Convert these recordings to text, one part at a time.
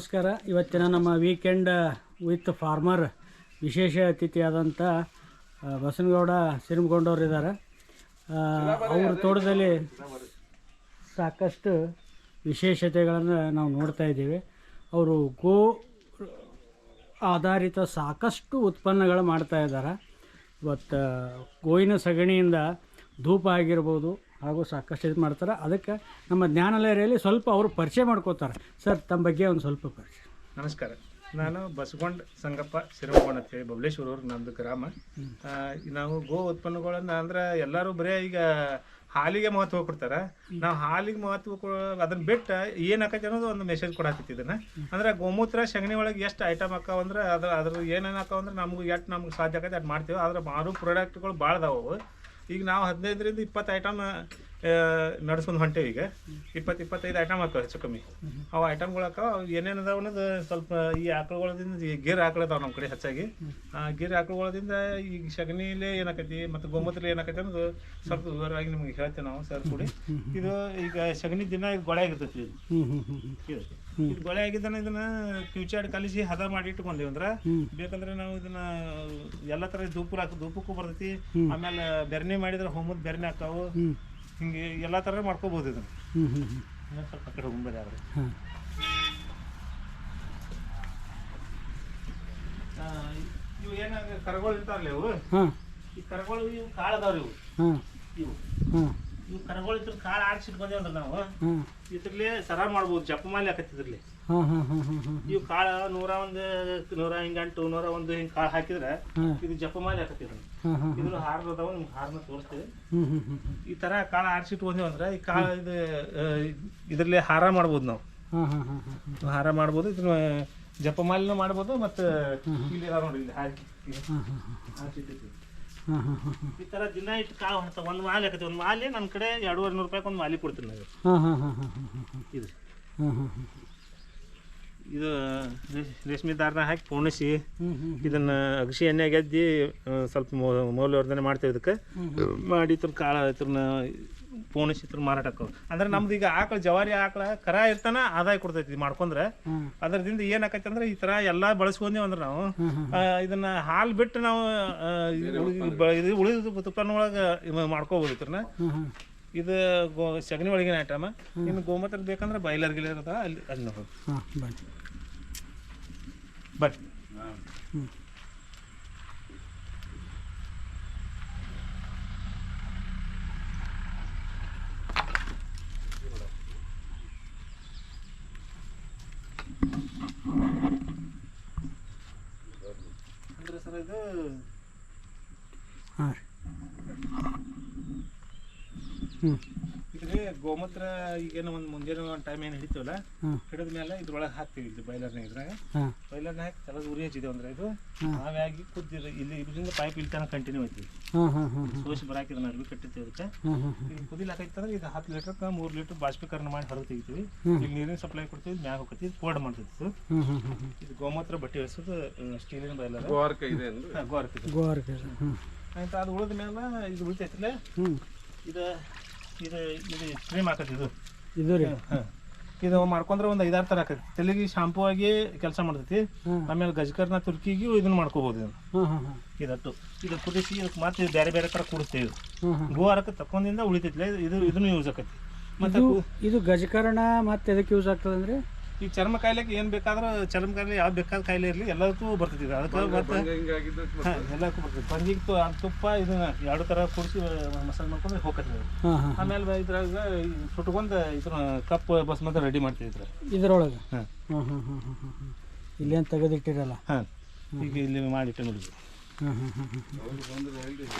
ನಮಸ್ಕಾರ. ಇವತ್ತಿನ ನಮ್ಮ ವೀಕೆಂಡ್ ವಿತ್ ಫಾರ್ಮರ್ ವಿಶೇಷ ಅತಿಥಿಯಾದಂಥ ಬಸನಗೌಡ ಸಿರಿಮಗೊಂಡವ್ರು ಇದ್ದಾರೆ. ಅವ್ರ ತೋಟದಲ್ಲಿ ಸಾಕಷ್ಟು ವಿಶೇಷತೆಗಳನ್ನು ನಾವು ನೋಡ್ತಾ ಇದ್ದೀವಿ. ಅವರು ಗೋ ಆಧಾರಿತ ಸಾಕಷ್ಟು ಉತ್ಪನ್ನಗಳು ಮಾಡ್ತಾ ಇದ್ದಾರೆ. ಇವತ್ತು ಗೋವಿನ ಸಗಣಿಯಿಂದ ಧೂಪ ಆಗಿರ್ಬೋದು ಹಾಗೂ ಸಾಕಷ್ಟು ಇದು ಮಾಡ್ತಾರೆ. ಅದಕ್ಕೆ ನಮ್ಮ ಜ್ಞಾನಲಯರಲ್ಲಿ ಸ್ವಲ್ಪ ಅವರು ಪರಿಚಯ ಮಾಡ್ಕೋತಾರೆ ಸರ್ ತಮ್ಮ ಬಗ್ಗೆ ಒಂದು ಸ್ವಲ್ಪ ಪರಿಚಯ. ನಮಸ್ಕಾರ. ನಾನು ಬಸಗೊಂಡ್ ಸಂಗಪ್ಪ ಸಿರಮಗೊಂಡ್ ಅಂತ ಹೇಳಿ ಬಬಲೇಶ್ವರ ಊರು ನಮ್ದು ಗ್ರಾಮ. ನಾವು ಗೋ ಉತ್ಪನ್ನಗಳನ್ನ ಅಂದ್ರೆ ಎಲ್ಲರೂ ಬರೇ ಈಗ ಹಾಲಿಗೆ ಮಹತ್ವ ಕೊಡ್ತಾರ. ನಾವು ಹಾಲಿಗೆ ಮಹತ್ವ ಅದನ್ನ ಬಿಟ್ಟು ಏನ್ ಆಕೈತಿ ಅನ್ನೋದು ಒಂದು ಮೆಸೇಜ್ ಕೊಡಾಕೈತಿ ಇದನ್ನ. ಅಂದ್ರೆ ಗೋಮೂತ್ರ ಸಗಣಿ ಒಳಗೆ ಎಷ್ಟು ಐಟಮ್ ಹಾಕಾವ ಅಂದ್ರೆ ಅದ್ರ ಅದ್ರ ಏನೇನು ಹಾಕಾವ ಅಂದ್ರೆ ನಮ್ಗೆ ಎಷ್ಟು ನಮ್ಗೆ ಸಾಧ್ಯ ಆಗತ್ತೆ ಅದ್ ಮಾಡ್ತೀವಿ. ಆದ್ರೆ ಮಾರು ಪ್ರಾಡಕ್ಟ್ಗಳು ಭಾಳ ಅದಾವು ಅವು. ಈಗ ನಾವು ಹದಿನೈದರಿಂದ ಇಪ್ಪತ್ತು ಐಟಮ್ ನಡ್ಸ್ಕೊಂಡು ಹೊಂಟೇವಿ ಈಗ. ಇಪ್ಪತ್ತು ಇಪ್ಪತ್ತೈದು ಐಟಮ್ ಹಾಕೋ ಹೆಚ್ಚು ಕಮ್ಮಿ. ಅವು ಐಟಮ್ಗಳು ಹಾಕೋ ಏನೇನು ಅದಾವ ಅನ್ನೋದು ಸ್ವಲ್ಪ ಈ ಆಕಳುಗಳದಿಂದ ಈ ಆಕಳು ಆಕಳದಾವ ನಮ್ಮ ಕಡೆ ಹೆಚ್ಚಾಗಿ. ಆ ಗಿರ್ ಆಕಳುಗಳದಿಂದ ಈಗ ಸಗಣಿಲಿ ಏನಾಕೈತಿ ಮತ್ತು ಗೋಮೂತ್ರ ಏನಾಕೈತಿ ಅನ್ನೋದು ಸ್ವಲ್ಪ ವಿವರವಾಗಿ ನಿಮ್ಗೆ ಹೇಳ್ತೇವೆ ನಾವು ಸರ್ ಕೂಡಿ. ಇದು ಈಗ ಸಗಣಿ ದಿನ ಇದು ಗೊಳೆ ಆಗಿರ್ತೈತಿ ಇದು. ಇದು ಗೊಳೆ ಆಗಿದ್ದಾನೆ ಇದನ್ನ ಕ್ಯೂಚಾಡ್ ಕಲಿಸಿ ಹದ ಮಾಡಿ ಇಟ್ಕೊಂಡೇವಿ ಅಂದ್ರೆ. ಬೇಕಂದ್ರೆ ನಾವು ಇದನ್ನ ಎಲ್ಲ ತರ ಧೂಪ ಹಾಕ ಧೂಪಕ್ಕೂ ಬರ್ತೈತಿ. ಆಮೇಲೆ ಬೆರ್ನಿ ಮಾಡಿದ್ರೆ ಹೋಮದ ಬೆರ್ನಿ ಹಾಕಾವು ಹಿಂಗೆ ಎಲ್ಲಾ ತರ ಮಾಡ್ಕೋಬೋದು ಇದನ್ನು. ಹ್ಞೂ ಹ್ಞೂ ಹ್ಞೂ ಇನ್ನೊಂದ್ ಸ್ವಲ್ಪ ಆ ಕಡೆ ಹೋಗ್ಬೇಡಿ ಆದ್ರೆ. ಹಾಂ. ಇವು ಏನ ಕರಗಳು ಇರ್ತಾರಲ್ಲ ಇವು? ಹಾಂ. ಈ ಕರಗಳು ಇವು ಕಾಳು ಅದಾವ್ರಿ ಇವು. ಹಾಂ. ಇವು. ಹಾಂ. ಇವು ಕರಗಳು ಇದ್ರ ಕಾಳು ಆಡ್ಸಿಟ್ಟು ಬಂದೇವಂದ್ರ ನಾವು. ಇದ್ರಲ್ಲಿ ಸರ ಮಾಡ್ಬೋದು ಜಪಮಾಲಿ ಮಾಲೆ ಇದ್ರಲ್ಲಿ ಹಾಂ ಹಾಂ ಹಾಂ ಹಾಂ ಹಾಂ ಇವು ಕಾಳ ನೂರ ಒಂದು ನೂರ ಹಿಂಗಂಟು ನೂರ ಒಂದು ಹಿಂಗ್ ಕಾಳು ಹಾಕಿದ್ರೆ ಇದು ಜಪಮಾಲಿ ಆಕತಿ ಇದನ್ನ ಹಾಂ ಹಾಂ ಇದ್ರ ಹಾರ ಅದಾವ ನಿಮ್ಗೆ ಹಾರನ ತೋರಿಸ್ತೀವಿ ಈ ತರ ಕಾಳು ಬಂದೇವು ಅಂದ್ರೆ ಈ ಕಾಳ ಇದು ಇದರಲ್ಲಿ ಹಾರ ಮಾಡ್ಬೋದು ನಾವು ಹಾರ ಮಾಡ್ಬೋದು ಇದನ್ನ ಜಪಮಾಲಿನೂ ಮಾಡ್ಬೋದು ಮತ್ತು ಇಲ್ಲಿ ನೋಡ್ರಿ ನೋಡಿ ಇಲ್ಲಿ ಹಾಕಿ ಈ ತರ ದಿನ ಇಟ್ಟು ಕಾಳು ಹೊಡ್ತಾವ ಒಂದು ಮಾಲೆ ಆಕತಿ ಒಂದು ಮಾಲೆ ನನ್ನ ಕಡೆ ಎರಡೂವರೆ ನೂರು ರೂಪಾಯಿ ಒಂದು ಮಾಲೆ ಕೊಡ್ತೀನಿ ಹಾಂ ಇದು ಇದು ರೇಷ್ಮೆ ದಾರನ ಹಾಕಿ ಪೋಣಿಸಿ ಇದನ್ನ ಅಗಸಿ ಎಣ್ಣೆ ಗೆದ್ದಿ ಸ್ವಲ್ಪ ಮೌ- ಮೌಲ್ಯವರ್ಧನೆ ಮಾಡ್ತೇವೆ ಇದಕ್ಕೆ. ಮಾಡಿ ಇದ್ರ ಕಾಳ ಇತ್ರನ ಪೋಣಿಸಿ ಇತ್ರ ಮಾರಾಟ ಆಕ್ಕವು ಅಂದ್ರೆ ನಮ್ದು ಈಗ ಆಕಳ ಜವಾರಿ ಆಕಳ ಕರ ಇರ್ತಾನ ಆದಾಯ ಕೊಡ್ತೈತಿ ಇದು ಮಾಡ್ಕೊಂಡ್ರೆ. ಅದರದಿಂದ ಏನ್ ಆಕೈತಿ ಅಂದ್ರೆ ಈ ತರ ಎಲ್ಲಾ ಬಳಸ್ಕೊಂಡೇವ್ ಅಂದ್ರೆ ನಾವು ಇದನ್ನ ಹಾಲು ಬಿಟ್ಟು ನಾವು ಉಳಿದ ತುಪ್ಪನ ಒಳಗೆ ಮಾಡ್ಕೋಬೋದು ಇದ್ರನ್ನ. ಹಾಂ ಹಾಂ ಇದು ಗೋ ಸಗಣಿ ಒಳಗಿನ ಐಟಮ್. ಇನ್ನು ಗೋಮೂತ್ರ ಬೇಕಂದ್ರೆ ಬೈಲರ್ ಗಿಲರ್ ಅದ ಅಲ್ಲಿ ಅಲ್ಲಿ ಬರ್ರಿ ಹ್ಞೂ ಹಾಂ. ಹ್ಞೂ ಗೋಮೂತ್ರ ಈಗೇನು ಒಂದು ಮುಂಜಾನೆ ಒಂದು ಟೈಮ್ ಏನು ಹಿಡಿತೀವಲ್ಲ ಹಿಡಿದ ಮೇಲೆ ಇದ್ರೊಳಗೆ ಹಾಕ್ತೀವಿ ಇದು ಬೈಲರ್ನಾಗ ಇದ್ರಾಗ. ಹಾಂ. ಬೈಲರ್ನ ಹಾಕಿ ತಲದ ಉರಿ ಹಚ್ಚಿದೆ ಅಂದ್ರೆ ಇದು ಹಾಂ. ನಾವಾಗಿ ಕುದ್ದಿರ ಇಲ್ಲಿ ಇದರಿಂದ ಪೈಪ್ ಇಲ್ಲಿ ತನಕ ಕಂಟಿನ್ಯೂ ಐತಿ ಹಾಂ ಹಾಂ ಹಾಂ ಹಾಂ. ಸೋಸಿ ಬರಾಕಿ ಇದನ್ನ ಅರ್ಬಿ ಕಟ್ಟಿರ್ತೀವಿ ಅದಕ್ಕೆ ಇಲ್ಲಿ ಹಾಂ ಹಾಂ. ಇದು ಕುದಿಲಾಕೈತಂದ್ರೆ ಇದು ಹತ್ತು ಲೀಟರ್ಗೆ ಮೂರು ಲೀಟರ್ ಬಾಷ್ಪೀಕರಣ ಮಾಡಿ ಹೊರಗೆ ತೆಗಿತೀವಿ. ಇಲ್ಲಿ ನೀರಿನ ಸಪ್ಲೈ ಕೊಡ್ತೀವಿ ಮ್ಯಾಗ ಹೋಗ್ತೀವಿ ಇದು ಕೋಲ್ಡ್ ಮಾಡ್ತೈತಿ ಇದು. ಗೋಮೂತ್ರ ಬಟ್ಟೆ ಹೊಸದು ಸ್ಟೀಲಿನ ಬೈಲರ್ ಗೋರ್ಕ ಇದೆ ಅಂದ್ರೆ. ಗೋರ್ಕ ಗೋರ್ಕ್ ಆಯ್ತು ಅದು ಉಳಿದ ಮೇಲೆ ಇದು ಉಳಿತೈತಿಲ್ಲ? ಇದು ಇದು ಇದು ಕ್ರೀಮ್ ಹಾಕತ್ತೆ ಇದು. ಇದು ರೀ? ಹಾಂ ಇದು ಮಾಡ್ಕೊಂಡ್ರೆ ಒಂದು ಐದಾರು ಥರ ಆಕೈತಿ ತಲೆಗೆ ಶಾಂಪೂ ಆಗಿ ಕೆಲಸ ಮಾಡ್ತೈತಿ. ಆಮೇಲೆ ಗಜ್ಕರ್ನ ತುರ್ಕಿಗೂ ಇದನ್ನ. ಮಾಡ್ಕೋಬಹುದು ಇದನ್ನ ಇದಟ್ಟು. ಇದು ಕುದಿಸಿ ಇದಕ್ಕೆ ಮತ್ತೆ ಬೇರೆ ಬೇರೆ ಥರ ಕುಡಿಸ್ತೇವೆ ಇದು. ಗೋ ಹಾಂ ಗೋವಾರಕ್ಕೆ ತಕ್ಕೊಂಡಿಂದ ಉಳಿತೈತಿಲ್ಲ ಇದು- ಇದು ಇದನ್ನು ಯೂಸ್ ಆಕತಿ ಮತ್ತೆ ಇದು ಗಜಕರ್ಣ ಮತ್ತೆ ಯೂಸ್ ಆಗ್ತದೆ ಅಂದ್ರೆ ಈ ಚರ್ಮ ಕಾಯಿಲೆಗೆ ಏನು ಬೇಕಾದ್ರೂ ಚರ್ಮ ಕಾಯಿಲೆ ಯಾವ್ದು ಬೇಕಾದ ಕಾಯಿಲೆ ಇರಲಿ ಎಲ್ಲದಕ್ಕೂ ಬರ್ತೈತಿ ಇದು ಅದಕ್ಕೆ ಮತ್ತೆ ಹಾಂ ಎಲ್ಲಕ್ಕೂ ಬರ್ತೈತಿ ಪಂಜಿಗೆ ತು ಅದ್ ತುಪ್ಪ ಇದನ್ನ ಎರಡು ಥರ ಕುಡಿಸಿ ಮಸಾಲೆ ಮಾಡ್ಕೊಂಡು ಹೋಗತ್ತೆ ಆಮೇಲೆ ಇದ್ರಾಗ ಸುಟ್ಕೊಂಡು ಇದ್ರ ಕಪ್ ಬಸ್ ಮತ್ತೆ ರೆಡಿ ಮಾಡ್ತೀವಿ ಇದ್ರ ಇದ್ರೊಳಗೆ? ಹಾಂ. ಹಾಂ ಹಾಂ ಹಾಂ ಹಾಂ ಹಾಂ ಹಾಂ. ಇಲ್ಲೇನು ತೆಗೆದಿಟ್ಟಿರಲ್ಲ? ಹಾಂ. ಈಗ ಇಲ್ಲಿ ಮಾಡಿಟ್ಟು ನೋಡಿ. ಹಾಂ ಹಾಂ ಹಾಂ ಹಾಂ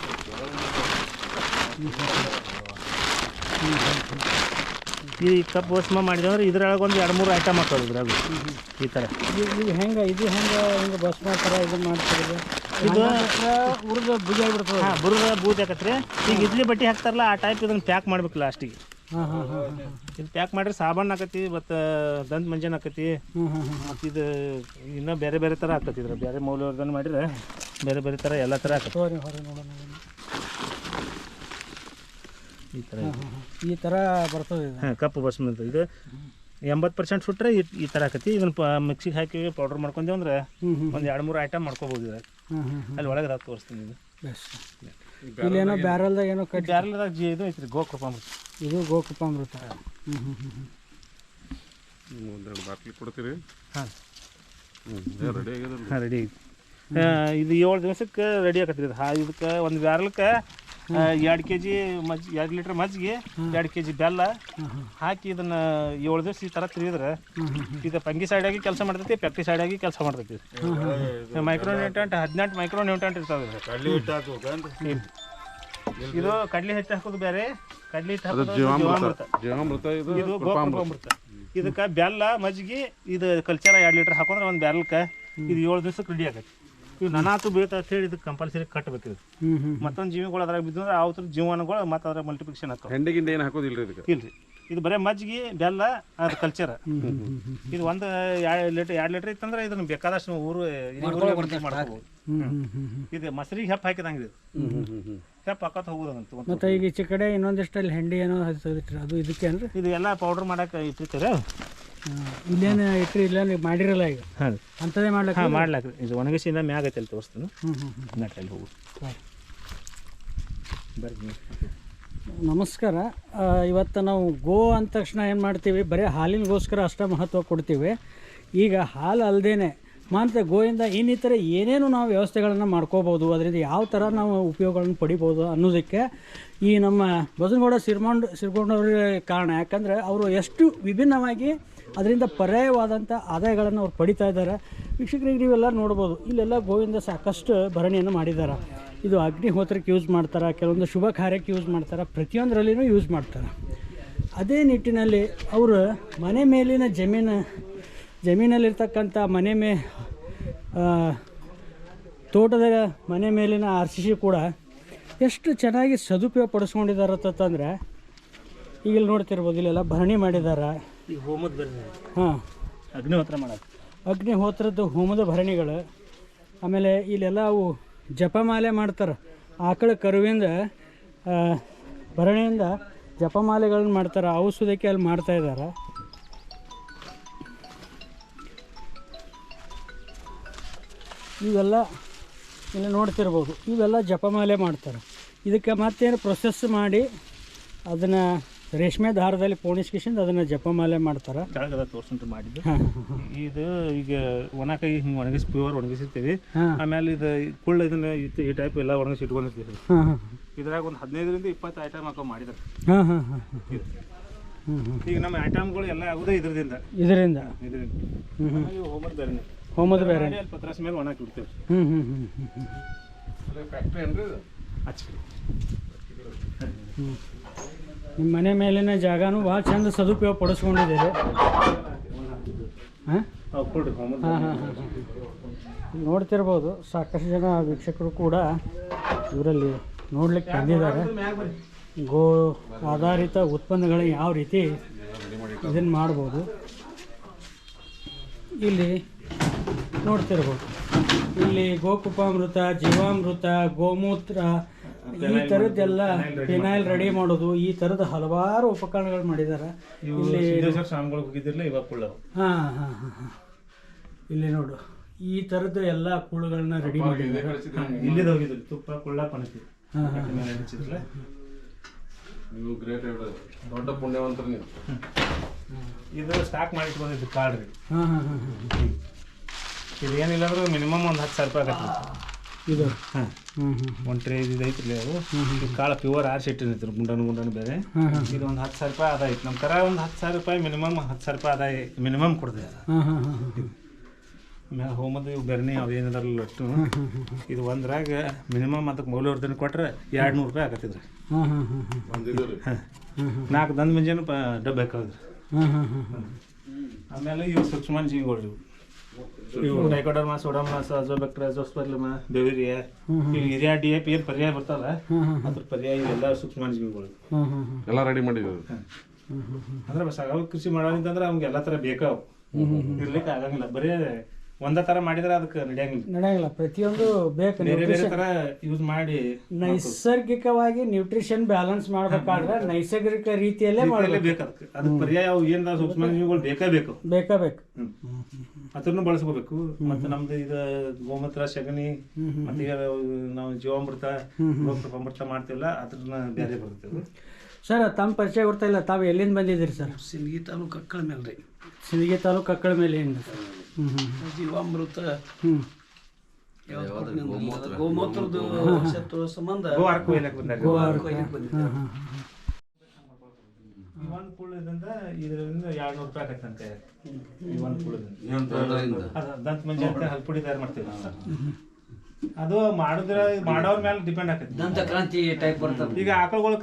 ಈ ಕಪ್ ಭಸ್ಮ ಮಾಡಿದ್ರೆ ಇದ್ರೊಳಗೆ ಒಂದು ಎರಡು ಮೂರು ಐಟಮ್ ಹಾಕೋದು ಇದ್ರಾಗ. ಈ ಥರ ಇದು ಹೆಂಗೆ ಇದು ಹೆಂಗೆ ಹಿಂಗೆ ಬಸ್ ಥರ ಇದು ಮಾಡ್ತಿರೋದು? ಇದು ಉರಿದು ಬೂದಿ ಆಗ್ಬಿಡ್ತದೆ. ಹಾಂ ಬುರ್ರ ಬೂದಿ ಹಾಕತ್ರಿ. ಈಗ ಇಡ್ಲಿ ಬಟ್ಟಿ ಹಾಕ್ತಾರಲ್ಲ ಆ ಟೈಪ್ ಇದನ್ನ ಪ್ಯಾಕ್ ಮಾಡ್ಬೇಕು ಲಾಸ್ಟಿಗೆ ಹಾಂ ಹಾಂ ಹಾಂ ಇದು ಪ್ಯಾಕ್ ಮಾಡಿರಿ ಸಾಬಾನ್ ಹಾಕತಿ ಮತ್ತು ದಂತ ಮಂಜನ್ ಹಾಕತಿ ಮತ್ತು ಇದು ಇನ್ನೂ ಬೇರೆ ಬೇರೆ ಥರ ಹಾಕತಿ ಇದ್ರ ಬೇರೆ ಮೌಲ್ಯವರ್ಧನೆ ಮಾಡಿದ್ರೆ ಬೇರೆ ಬೇರೆ ಥರ ಎಲ್ಲ ಥರ ಹಾಕತಿ ನೋಡೋಣ. ಈ ಥರ ಈ ಥರ ಬರ್ತದೆ ಇದು. ಹಾಂ ಕಪ್ಪು ಭಸ್ಮ ಅಂತ ಇದು. ಎಂಬತ್ತು ಪರ್ಸೆಂಟ್ ಸುಟ್ರೆ ಈ ತರ ಥರ ಆಕತಿ. ಇದನ್ನ ಪ ಮಿಕ್ಸಿಗೆ ಹಾಕಿ ಪೌಡ್ರ್ ಮಾಡ್ಕೊಂಡೇವು ಅಂದ್ರೆ ಹ್ಞೂ ಹ್ಞೂ ಒಂದು ಎರಡು ಮೂರು ಐಟಮ್ ಮಾಡ್ಕೋಬೋದು ಇದ್ರಾಗ. ಅಲ್ಲಿ ಒಳಗೆ ಅದಾವ ತೋರಿಸ್ತೀನಿ ಇದು. ಬೆಸ್ ಇಲ್ಲೇನೋ ಬ್ಯಾರಲ್ದಾಗ ಏನೋ ಕಟ್ಟಿ ಬ್ಯಾರಲ್ದಾಗ ಜಿ ಇದು ಐತ್ರಿ ಗೋಕೃಪಾಮೃತ. ಇದು ಗೋಕೃಪಾಮೃತ. ಹ್ಞೂ ಹ್ಞೂ ಒಂದೆರಡು ಬಾಟ್ಲಿ ಕೊಡ್ತೀರಿ? ಹಾಂ. ಹ್ಞೂ ರೆಡಿ ಆಗ್ಯದಲ್ಲ ಹಾಂ ರೆಡಿ ಐತಿ ಇದು ಏಳು ದಿವಸಕ್ಕೆ ರೆಡಿ ಆಗತ್ತೆ ಇದು. ಹಾ ಇದಕ್ಕೆ ಒಂದು ಬ್ಯಾರಲ್ಕ್ಕೆ ಎರಡು ಕೆ ಜಿ ಮಜ್ ಎರಡು ಲೀಟ್ರ್ ಮಜ್ಜಿಗೆ ಎರಡು ಕೆ ಜಿ ಬೆಲ್ಲ ಹಾಕಿ ಇದನ್ನ ಏಳು ದಿವಸ ಈ ತರ ತಿರುಗಿದ್ರೆ ಇದು ಸೈಡ್ ಆಗಿ ಕೆಲಸ ಮಾಡ್ತೈತಿ ಸೈಡ್ ಆಗಿ ಕೆಲಸ ಮಾಡ್ತೈತಿ ಮೈಕ್ರೋ ನ್ಯೂಟ್ರಂಟ್ ಹದಿನೆಂಟು ಮೈಕ್ರೋ ನ್ಯೂಟ್ರಂಟ್ ಇರ್ತಾವೆ ಇದು ಕಡ್ಲಿ ಹೆಚ್ಚು ಹಾಕೋದು ಬೇರೆ ಕಡ್ಲಿ ಹಿಟ್ಟು ಅದು ಹಾಕೋದು ಜೀವಾಮೃತ. ಜೀವಾಮೃತ. ಜೀವಾಮೃತ ಇದು ಇದು ಇದಕ್ಕೆ ಬೆಲ್ಲ ಮಜ್ಜಿಗೆ ಇದು ಕಲ್ಚರ್ ಎರಡು ಲೀಟರ್ ಹಾಕೊಂಡ್ರೆ ಒಂದು ಬ್ಯಾರಲ್ಕ ಇದು ಏಳು ದಿವ್ಸಕ್ಕೆ ರೆಡಿ ಆಗತ್ತೆ. ಇದು ನನಾತು ಬೇಟ ಅಂತ ಹೇಳಿ ಇದಕ್ಕೆ ಕಂಪಲ್ಸರಿ ಕಟ್ಟಬೇಕು ಹ್ಞೂ ಮತ್ತೊಂದು ಜೀವಿಗಳು ಅದ್ರಾಗ ಬಿದ್ದು ಅಂದ್ರೆ ಅವತ್ರ ಜೀವನಗಳು ಮತ್ತೆ ಅದ್ರ ಮಲ್ಟಿಪ್ಲಿಕೇಶನ್ ಆಗ್ತಾವೆ. ಹೆಂಡಗಿಂದ ಗಿಂಡೆ ಏನು ಹಾಕೋದಿಲ್ಲ ಇದಕ್ಕೆ? ಇಲ್ರಿ. ಇದು ಬರೇ ಮಜ್ಜಿಗೆ ಬೆಲ್ಲ ಅದು ಕಲ್ಚರ್ ಇದು ಒಂದು ಎರಡು ಲೀಟರ್ ಎರಡು ಲೀಟರ್ ಇತ್ತಂದ್ರೆ ಇದನ್ನ ಬೇಕಾದಷ್ಟು ಊರು ಇಡೀ ಬಳಕೆ ಮಾಡ್ಕೋಬೋದು. ಇದು ಮೊಸರಿಗೆ ಹೆಪ್ಪ ಹಾಕಿದಂಗೆ ಇದು. ಹೆಪ್ಪ ಹಾಕೋತ ಹೋಗೋದಂತ ಮತ್ತೆ ಈಗ ಈಚೆ ಕಡೆ ಇನ್ನೊಂದಿಷ್ಟು ಅಲ್ಲಿ ಹೆಂಡಿ ಏನೋ ಹಚ್ಚಿದ್ರಿ ಅದು ಇದಕ್ಕೆ ಅಂದ್ರೆ ಇದು ಎಲ್ಲ ಪೌಡರ್ ಮಾಡಕ್ಕೆ ಇಟ್ಟಿರ್ತಾರೆ? ಇಲ್ಲೇನು ಇಟ್ಟರೆ ಇಲ್ಲ ಮಾಡಿರಲ್ಲ ಈಗ. ಹಾಂ ಅಂಥದ್ದೇ ಮಾಡ್ಲಿಕ್ಕೆ ಹಾಂ ಇದು? ಒಣಗಿಸಿಂದ ಮ್ಯಾಗ ಐತೆ ಅಲ್ಲಿ ತೋರಿಸ್ತೀನಿ. ಹ್ಞೂ ಹ್ಞೂ ಹ್ಞೂ ನಟ್ಟಲ್ಲಿ ಹೋಗು. ಬರ್ರಿ ನಮಸ್ಕಾರ. ಇವತ್ತು ನಾವು ಗೋ ಅಂದ ತಕ್ಷಣ ಏನು ಮಾಡ್ತೀವಿ? ಬರೀ ಹಾಲಿನಗೋಸ್ಕರ ಅಷ್ಟೇ ಮಹತ್ವ ಕೊಡ್ತೀವಿ. ಈಗ ಹಾಲು ಅಲ್ಲದೇ ಮತ್ತು ಗೋಯಿಂದ ಇನ್ನಿತರ ಏನೇನು ನಾವು ವ್ಯವಸ್ಥೆಗಳನ್ನು ಮಾಡ್ಕೋಬೋದು ಅದರಿಂದ ಯಾವ ಥರ ನಾವು ಉಪಯೋಗಗಳನ್ನು ಪಡಿಬೋದು ಅನ್ನೋದಕ್ಕೆ ಈ ನಮ್ಮ ಬಸನಗೌಡ ಸಿರ್ಮಂಡ್ ಸಿರ್ಗೊಂಡವ್ರಿಗೆ ಕಾರಣ. ಯಾಕಂದರೆ ಅವರು ಎಷ್ಟು ವಿಭಿನ್ನವಾಗಿ ಅದರಿಂದ ಪರ್ಯಾಯವಾದಂಥ ಆದಾಯಗಳನ್ನು ಅವ್ರು ಪಡಿತಾ ಇದ್ದಾರೆ. ವೀಕ್ಷಕರಿಗೆ ನೀವೆಲ್ಲ ನೋಡ್ಬೋದು, ಇಲ್ಲೆಲ್ಲ ಗೋವಿಂದ ಸಾಕಷ್ಟು ಭರಣಿಯನ್ನು ಮಾಡಿದ್ದಾರೆ. ಇದು ಅಗ್ನಿಹೋತ್ರಕ್ಕೆ ಯೂಸ್ ಮಾಡ್ತಾರೆ, ಕೆಲವೊಂದು ಶುಭ ಕಾರ್ಯಕ್ಕೆ ಯೂಸ್ ಮಾಡ್ತಾರೆ, ಪ್ರತಿಯೊಂದರಲ್ಲಿನೂ ಯೂಸ್ ಮಾಡ್ತಾರೆ. ಅದೇ ನಿಟ್ಟಿನಲ್ಲಿ ಅವರು ಮನೆ ಮೇಲಿನ ಜಮೀನು, ಜಮೀನಲ್ಲಿರ್ತಕ್ಕಂಥ ಮನೆ ಮೇ ತೋಟದ ಮನೆ ಮೇಲಿನ ಆರ್ ಸಿ ಸಿ ಕೂಡ ಎಷ್ಟು ಚೆನ್ನಾಗಿ ಸದುಪಯೋಗ ಪಡಿಸ್ಕೊಂಡಿದ್ದಾರೆ ಅಂತಂದರೆ ಈಗ ನೋಡ್ತಿರ್ಬೋದು, ಇಲ್ಲೆಲ್ಲ ಭರಣಿ ಮಾಡಿದ್ದಾರೆ. ಈಗ ಹೋಮದ ಭರಣಿ ಹಾಂ ಅಗ್ನಿಹೋತ್ರ ಮಾಡೋದು ಅಗ್ನಿಹೋತ್ರದ ಹೋಮದ ಭರಣಿಗಳು ಆಮೇಲೆ ಇಲ್ಲೆಲ್ಲ ಅವು ಜಪಮಾಲೆ ಮಾಡ್ತಾರೆ. ಆಕಳ ಕರುವಿಂದ ಭರಣಿಯಿಂದ ಜಪಮಾಲೆಗಳನ್ನ ಮಾಡ್ತಾರೆ. ಔಷಧಕ್ಕೆ ಅಲ್ಲಿ ಮಾಡ್ತಾ ಇದ್ದಾರೆ ಇವೆಲ್ಲ ಇಲ್ಲಿ ನೋಡ್ತಿರ್ಬೋದು. ಇವೆಲ್ಲ ಜಪಮಾಲೆ ಮಾಡ್ತಾರೆ. ಇದಕ್ಕೆ ಮತ್ತೇನು ಪ್ರೊಸೆಸ್ ಮಾಡಿ ಅದನ್ನು ರೇಷ್ಮೆ ದಾರದಲ್ಲಿ ಪೋಣಿಸ್ಕಿಸಿಂದ ಅದನ್ನು ಜಪಮಾಲೆ ಮಾಡ್ತಾರೆ. ಕೆಳಗದ ತೋರ್ಸಂತ ಮಾಡಿದ್ದು. ಇದು ಈಗ ಒಣ ಕೈ ಹಿಂಗೆ ಒಣಗಿಸಿ ಪ್ಯೂರ್ ಒಣಗಿಸಿರ್ತೀವಿ. ಆಮೇಲೆ ಇದು ಕುಳ್ಳ ಇದನ್ನ ಈ- ಈ ಟೈಪ್ ಎಲ್ಲ ಒಣಗಿಸಿ ಇಟ್ಕೊಂಡಿರ್ತೀವಿ ಇದ್ರಾಗ ಒಂದು ಹದಿನೈದರಿಂದ ಇಪ್ಪತ್ತು ಐಟಮ್ ಹಾಕೋ ಹ್ಞೂ ಈಗ ನಮ್ಮ ಐಟಮ್ಗಳು ಎಲ್ಲ ಆಗೋದೇ ಇದ್ರದಿಂದ. ಇದರಿಂದ. ಇದರಿಂದ. ಹ್ಮ್ ಹ್ಮ್. ಹ್ಮ್ ಇವು ಹೋಮದ ಬೇರೆ ಹೋಮದ ಬೇರೆ ಅಲ್ಲಿ ಪತ್ರಾಸ ಮೇಲೆ ಒಣಗಿ ಬಿಡ್ತೇವೆ. ಹ್ಞೂ ಹ್ಞೂ ಹ್ಞೂ ಹ್ಞೂ ಹ್ಮ್. ಫ್ಯಾಕ್ಟ್ರಿ ಏನ್ರಿ ಹ್ಮ್ ಹಚ್ಚಿ ಹ್ಞೂ ನಿಮ್ಮ ಮನೆ ಮೇಲಿನ ಜಾಗನೂ ಭಾಳ ಚಂದ ಸದುಪಯೋಗ ಪಡಿಸ್ಕೊಂಡಿದ್ದೀರಿ. ಹಾಂ? ಹಾಂ ನೋಡ್ತಿರ್ಬೋದು, ಸಾಕಷ್ಟು ಜನ ವೀಕ್ಷಕರು ಕೂಡ ಇವರಲ್ಲಿ ನೋಡ್ಲಿಕ್ಕೆ ಬಂದಿದ್ದಾರೆ. ಗೋ ಆಧಾರಿತ ಉತ್ಪನ್ನಗಳು ಯಾವ ರೀತಿ ಇದನ್ನು ಮಾಡ್ಬೋದು. ಇಲ್ಲಿ ನೋಡ್ತಿರ್ಬೋದು. ಇಲ್ಲಿ ಗೋಕುಪಾಮೃತ, ಜೀವಾಮೃತ, ಗೋಮೂತ್ರ ಈ ಥರದ್ದೆಲ್ಲ ಫಿನೈಲ್ ರೆಡಿ ಮಾಡೋದು ಈ ತರದ ಹಲವಾರು ಉಪಕರಣಗಳು ಮಾಡಿದ್ದಾರೆ. ಇವು ಇಲ್ಲಿ ಸ್ವಾಮಿಗಳು ಹೋಗಿದ್ದಿರಲಿಲ್ಲ ಇವಾಗ ಕುಳ್ಳವು ಹಾಂ ಹಾಂ ಹಾಂ ಹಾಂ. ಇಲ್ಲಿ ನೋಡು. ಈ ತರದ ಎಲ್ಲ ಕುಳುಗಳನ್ನ ರೆಡಿ ಮಾಡಿದ್ದಾರೆ. ಇಲ್ಲಿದ ಹೋಗಿದ್ರು ತುಪ್ಪ ಕುಳ್ಳ ಪಣತಿ ಹಾಂ ನೀವು ಗ್ರೇಟ್ ದೊಡ್ಡ ಪುಣ್ಯವಂತರು ನೀವು. ಇದು ಸ್ಟಾಕ್ ಮಾಡಿ ಬಂದಿದ್ದು ಕಾರ್ಡ್ ರೀ ಹಾಂ ಹಾಂ ಹಾಂ ಹಾಂ. ಇದು ಏನಿಲ್ಲ ಅಂದ್ರೆ ಮಿನಿಮಮ್ ಒಂದು ಹತ್ತು ಸಾವಿರ ರೂಪಾಯಿ ಆಗತ್ತೆ ಇದು ಹಾಂ ಹ್ಞೂ ಹ್ಞೂ ಒಂದು ಟ್ರೇ ಇದು ಐತ್ರಿ ಅದು ಇದು ಕಾಳು ಪ್ಯೂರ್ ಆರ್ಸಿ ಇಟ್ಟಿರ್ತೀರಿ ಮುಂಡನ್ ಗುಂಡನ್ ಬೇರೆ ಇದು ಒಂದು ಹತ್ತು ಸಾವಿರ ರೂಪಾಯಿ ಆದಾಯ ಐತೆ ನಮ್ಮ ಕರ ಒಂದು ಹತ್ತು ಸಾವಿರ ರೂಪಾಯಿ ಮಿನಿಮಮ್ ಹತ್ತು ಸಾವಿರ ರೂಪಾಯಿ ಆದಾಯ ಮಿನಿಮಮ್ ಕೊಡ್ತೇವೆ ಹಾಂ ಹಾಂ ಹಾಂ ಹಾಂ ಆಮೇಲೆ ಹೋಮದ ಇವು ಬೆರ್ನಿ ಅವು ಏನಿದಾರಲ್ಲ ಅಷ್ಟು ಇದು ಒಂದ್ರಾಗ ಮಿನಿಮಮ್ ಅದಕ್ಕೆ ಮೌಲ್ಯವರ್ಧನೆ ಕೊಟ್ರೆ ಎರಡು ನೂರು ರೂಪಾಯಿ ಆಗತ್ತಿದ್ರಿ ಹಾಂ ಹಾಂ ಹಾಂ ಹಾಂ ಬಂದಿದ್ದು ರೀ ಹಾಂ ಹಾಂ ನಾಲ್ಕು ದಂದ ಮುಂಜಾನೆ ಪ ಡಬ್ಬ ಬೇಕಾದ್ರಿ ಹಾಂ ಹಾಂ ಹಾಂ ಹಾಂ ಆಮೇಲೆ ಇವು ಸೂಕ್ಷ್ಮ ಜೀವಿಗಳು ಇವು ಇವು ಡೈಕೋಡರ್ಮಾ ಸೋಡರ್ಮಾಸ್ ಅಜೋಬೆಕ್ಟ್ರ ಅಜೋಸ್ಪರ್ಲಮ ಬೆವಿರಿಯ ಇವು ಹಿರಿಯ ಡಿ ಎ ಪಿ ಏನು ಪರ್ಯಾಯ ಬರ್ತಾರ ಅದ್ರ ಪರ್ಯಾಯ ಇವೆಲ್ಲ ಸೂಕ್ಷ್ಮ ಜೀವಿಗಳು ಹಾಂ ಹಾಂ ಹಾಂ ಎಲ್ಲ ರೆಡಿ ಮಾಡಿದ್ದೀವಿ. ಅಂದ್ರೆ ಸಗಲ ಕೃಷಿ ಮಾಡೋದಂತಂದ್ರೆ ಅವ್ನಿಗೆ ಎಲ್ಲ ತರ ಬೇಕಾವು. ಇರ್ಲಿಕ್ಕೆ ಆಗಂಗಿಲ್ಲ. ಬರೀ ಒಂದೇ ತರ ಮಾಡಿದ್ರೆ ಅದಕ್ಕೆ ನಡೆಯಂಗಿಲ್ಲ. ನಡೆಯಂಗಿಲ್ಲ. ಪ್ರತಿಯೊಂದು ಬೇಕು ಬೇರೆ ಬೇರೆ ತರ ಯೂಸ್ ಮಾಡಿ ನೈಸರ್ಗಿಕವಾಗಿ ನ್ಯೂಟ್ರಿಷನ್ ಬ್ಯಾಲೆನ್ಸ್ ಮಾಡ್ಬೇಕಾದ್ರೆ ನೈಸರ್ಗಿಕ ರೀತಿಯಲ್ಲೇ ಮಾಡಬೇಕು. ಬೇಕು ಅದಕ್ಕೆ ಅದಕ್ಕೆ ಪರ್ಯಾಯ ಅವು ಸೂಕ್ಷ್ಮ ಜೀವಿಗಳು ಬೇಕೇ ಬೇಕು. ಬೇಕೇ ಬೇಕು. ಅದನ್ನು ಬಳಸ್ಕೋಬೇಕು. ಮತ್ತೆ ನಮ್ದು ಇದು ಗೋಮೂತ್ರ ಸಗಣಿ ಮತ್ತೆ ನಾವು ಜೀವಾಮೃತ ಅಮೃತ ಮಾಡ್ತೀವಲ್ಲ ಅದ್ರನ್ನ ಬೇರೆ ಬರುತ್ತೆ. ಸರ್ ತಮ್ಮ ಪರಿಚಯ ಗೊತ್ತಿಲ್ಲ ತಾವು ಎಲ್ಲಿಂದ ಬಂದಿದ್ದೀರಿ ಸರ್? ಸಿಂದಗಿ ತಾಲೂಕು ಅಕ್ಕಳ ಮೇಲೆ ರೀ ಸಿಂದಗಿ ತಾಲೂಕು ಕಕ್ಕಳ ಮೇಲೆ ಏನು ಸರ್? ಹ್ಞೂ ಹ್ಞೂ ಜೀವಾಮೃತ. ಹ್ಞೂ ಗೋಮೂತ್ರದ ಔಷಧ ಸಂಬಂಧ ಒಂದು ಕುಳ್ಳದಿಂದ ಇದರಿಂದ ಎರಡ್ನೂರು ರೂಪಾಯಿ ಆಗತ್ತಂತೆ ಈ ಒಂದು ಕುಳ್ಳದಿಂದ ಅದು ದಂತ ಮಂಜಿ ಅಂತ ಹಲ್ಪುಡಿ ತಯಾರು ಮಾಡ್ತೀವಿ ಅದು ಮಾಡಿದ್ರ ಮಾಡೋರ್ ಮೇಲೆ ಡಿಪೆಂಡ್ ಆಕೈತಿ. ದಂತ ಕ್ರಾಂತಿ ಟೈಪ್ ಬರ್ತದೆ. ಈಗ ಆಕಳುಗಳು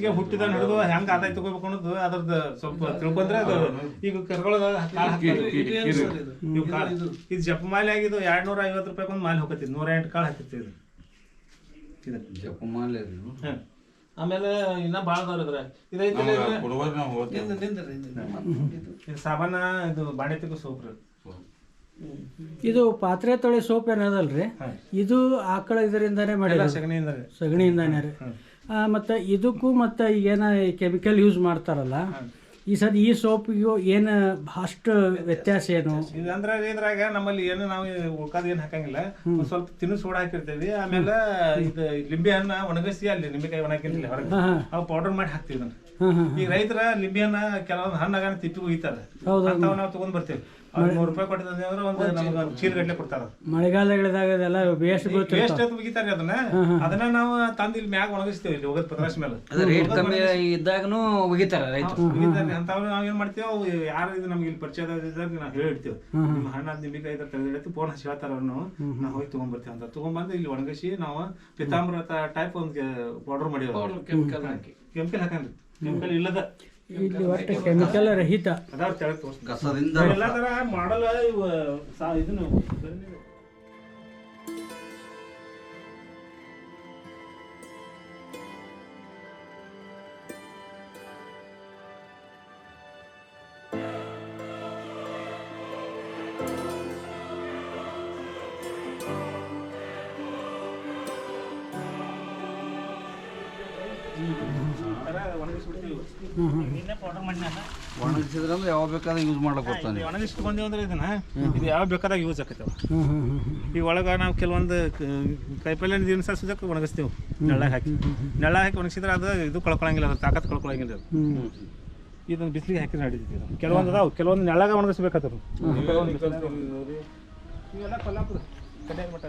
ಗೆ ಹುಟ್ಟಿದ ಹಿಡಿದು ಹೆಂಗ್ ಆದಾಯ ತಗೋಬೇಕು ಅನ್ನೋದು ಅದ್ರದ್ದು ಸ್ವಲ್ಪ ತಿಳ್ಕೊಂಡ್ರೆ ಅದು ಈಗ ಕರ್ಗೊಳದ ಇದು ಜಪ ಮಾಲೆ ಆಗಿದ್ದು ಎರಡ್ ನೂರ ಐವತ್ತು ರೂಪಾಯಿ ಒಂದು ಮಾಲೆ ಹೋಗತಿ. ನೂರ ಎಂಟು ಕಾಳು ಹಾಕಿತ್ತು ಇದು. ಜಪ ಮಾಲೆ ಆಮೇಲೆ ಇನ್ನ ಭಾಳ ಅದಾವ್ರಿ ಇದೈತಿ ಸಾಬಾನ ಇದು ಬಾಂಡೆ ತೆಗೋ ಸೋಪ್ ರೀ ಇದು ಪಾತ್ರೆ ತೊಳೆ ಸೋಪ್ ಏನದಲ್ರಿ. ಇದು ಆಕಳ ಇದರಿಂದಾನೇ ಮಾಡಿಲ್ಲ ಸಗಣಿಯಿಂದಾನೇ. ರೀ. ಮತ್ತು ಇದಕ್ಕೂ ಮತ್ತೆ ಈಗೇನ ಕೆಮಿಕಲ್ ಯೂಸ್ ಮಾಡ್ತಾರಲ್ಲ ಈ ಸದ್ ಈ ಸೋಪಿಗೂ ಏನು ಅಷ್ಟು ವ್ಯತ್ಯಾಸ ಏನು? ಇದಂದ್ರೆ ಇದ್ರಾಗ ನಮ್ಮಲ್ಲಿ ಏನು ನಾವು ಉಳ್ಕಾದ ಏನು ಹಾಕಂಗಿಲ್ಲ. ಸ್ವಲ್ಪ ತಿನ್ನು ಸೋಡಾ ಹಾಕಿರ್ತೇವಿ. ಆಮೇಲೆ ಇದು ಲಿಂಬೆ ಹಣ್ಣ ಒಣಗಿಸಿ ಅಲ್ಲಿ ನಿಂಬೆಕಾಯಿ ಒಣಗಿರ್ಲಿಲ್ಲ ಹೊರಗೆ ಅವು ಪೌಡರ್ ಮಾಡಿ ಹಾಕ್ತಿವಿ ಹಾ ಈಗ ರೈತರ ನಿಂಬೆಯನ್ನ ಹಣ್ಣ ಕೆಲವೊಂದು ಹಣ್ಣಾಗ ತಿಪ್ಪಿ ಹೋಗಿತ್ತಾರೆ ಹೌದು. ಅಂತಾವ್ ನಾವು ತಗೊಂಡ್ ಬರ್ತೀವಿ. ಅವ್ರು ನೂರು ರೂಪಾಯಿ ಕೊಟ್ಟಿದ್ರೆ ಅಂದ್ರೆ ಒಂದು ನಮ್ಗೆ ಚೀಲ ಗಟ್ಲೆ ಕೊಡ್ತಾರ ಮಳೆಗಾಲಗಳಿದಾಗ ಅದೆಲ್ಲ ವೇಸ್ಟ್ ವೇಸ್ಟ್ ಅಂತ. ಮುಗಿತಾರ ಅದನ್ನ. ಅದನ್ನ ನಾವು ತಂದು ಇಲ್ಲಿ ಮ್ಯಾಗ ಒಣಗಿಸ್ತೀವಿ ಇಲ್ಲಿ ಹೋಗೋದ್ ಪ್ರಕಾಶ್ ಮೇಲೆ. ಅದು ರೇಟ್ ಕಮ್ಮಿ ಇದ್ದಾಗನು ಒಗಿತಾರೆ ರೈತರು. ಅಂತಾವ್ ನಾವ್ ಏನ್ ಮಾಡ್ತೀವಿ? ಅವು ಯಾರು ಇದು ನಮ್ಗೆ ಇಲ್ಲಿ ಪರಿಚಯ ಇದ್ದಾಗ ನಾವು ಹೇಳಿರ್ತೀವಿ. ನಿಮ್ಮ ಹಣ್ಣಾದ ನಿಂಬಿಕಾಯಿ ಇದ್ರ ತೆಗೆದಿಡ್ತಿ ಫೋನ್ ಹಚ್ಚಿ ಹೇಳ್ತಾರ ಅವ್ರು ನಾವು ನಾವು ಹೋಗಿ ತಗೊಂಡ್ಬರ್ತೀವಿ ಅಂತ. ತೊಗೊಂಡ್ಬಂದು ಇಲ್ಲಿ ಒಣಗಿಸಿ ನಾವು ಪಿತಾಂಬರ ಟೈಪ್ ಒಂದು ಪೌಡರ್ ಮಾಡಿ ಕೆಮಿಕಲ್ ಹಾಕಿ. ಕೆಮಿಕಲ್ ಹಾಕಂದ್ರಿ ಕೆಮಿಕಲ್ ಇಲ್ಲದ. ಇಲ್ಲಿ ಒಟ್ಟು ಕೆಮಿಕಲ್ ರಹಿತ. ಅದಾವ ಕೆಳಗೆ ತೋರಿಸ್ತಾರೆ ಕಸದಿಂದ ಎಲ್ಲ ತರ ಮಾಡಲ್ ಇವು ಸಾ ಇದನ್ನು ಮಾಡಿನ ಒಣಗಿಸಿದ್ರಂದ್ರೆ ಯಾವ ಬೇಕಾದ್ರೆ ಯೂಸ್ ಮಾಡ್ಲಿಕ್ಕೆ ಬರ್ತಾನೆ ಒಣಗಿಸ್ಕೊಂಡೇವು ಅಂದ್ರೆ ಇದನ್ನ ಇದು ಯಾವ ಬೇಕಾದಾಗ ಯೂಸ್ ಆಕೈತೆ ಈ ಒಳಗೆ ನಾವು ಕೆಲವೊಂದು ಕೈಪಲ್ಯ ದಿನಸ ಸುದಕ್ಕೆ ಒಣಗಿಸ್ತೀವಿ. ನೆಳ್ಳಾಗ ಹಾಕಿ. ನೆಳ್ಳಾಗ ಹಾಕಿ ಒಣಗಿಸಿದ್ರೆ ಅದು ಇದು ಕಳ್ಕೊಳಂಗಿಲ್ಲ ಅದು ತಾಕತ್ ಕಳ್ಕೊಳಂಗಿಲ್ಲ ಅದು. ಹ್ಞೂ ಇದನ್ನ ಬಿಸಿಲಿಗೆ ಹಾಕಿ ನಡೀತೈತಿ ಕೆಲವೊಂದು ಅದಾವ ಕೆಲವೊಂದು ನೆಳ್ಳಾಗ ಒಣಗಿಸ್ಬೇಕಾದ್ರು ಇವೆಲ್ಲ ಕೊಲ್ಲಾಪುರ ಮಠ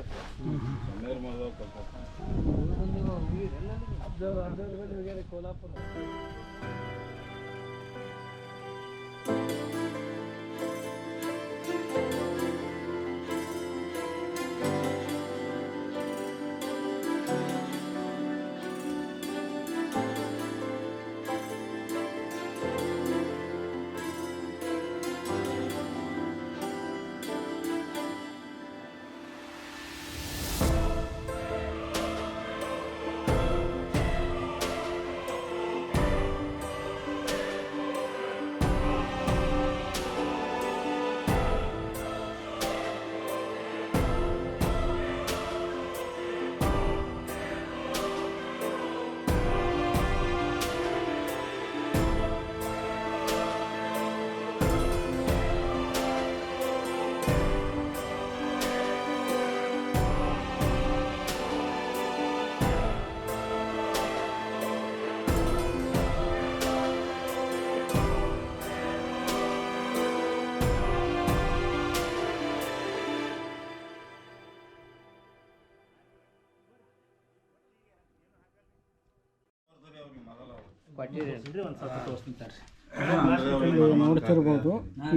ನೋಡ್ತಿರ್ಬೋದು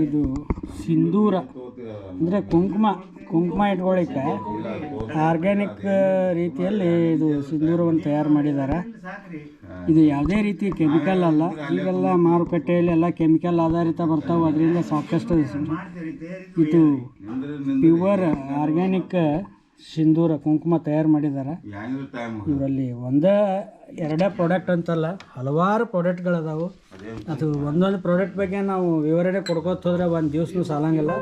ಇದು ಸಿಂಧೂರ, ಅಂದರೆ ಕುಂಕುಮ ಕುಂಕುಮ ಇಟ್ಕೊಳ್ಳಿಕ್ಕೆ ಆರ್ಗ್ಯಾನಿಕ್ ರೀತಿಯಲ್ಲಿ ಇದು ಸಿಂಧೂರವನ್ನು ತಯಾರು ಮಾಡಿದ್ದಾರೆ. ಇದು ಯಾವುದೇ ರೀತಿ ಕೆಮಿಕಲ್ ಅಲ್ಲ. ಈಗೆಲ್ಲ ಮಾರುಕಟ್ಟೆಯಲ್ಲಿ ಎಲ್ಲ ಕೆಮಿಕಲ್ ಆಧಾರಿತ ಬರ್ತಾವೆ. ಅದರಿಂದ ಸಾಕಷ್ಟು ಇದು ಪ್ಯೂವರ್ ಆರ್ಗ್ಯಾನಿಕ್ ಸಿಂಧೂರ ಕುಂಕುಮ ತಯಾರು ಮಾಡಿದ್ದಾರೆ ಇವರಲ್ಲಿ ಒಂದೇ ಎರಡೇ ಪ್ರಾಡಕ್ಟ್ ಅಂತಲ್ಲ ಹಲವಾರು ಪ್ರಾಡಕ್ಟ್ಗಳದಾವು ಅದು ಒಂದೊಂದು ಪ್ರಾಡಕ್ಟ್ ಬಗ್ಗೆ ನಾವು ವಿವರಣೆ ಕೊಡ್ಕೋತ ಹೋದ್ರೆ ಒಂದು ದಿವ್ಸನೂ ಸಾಲಂಗಿಲ್ಲ.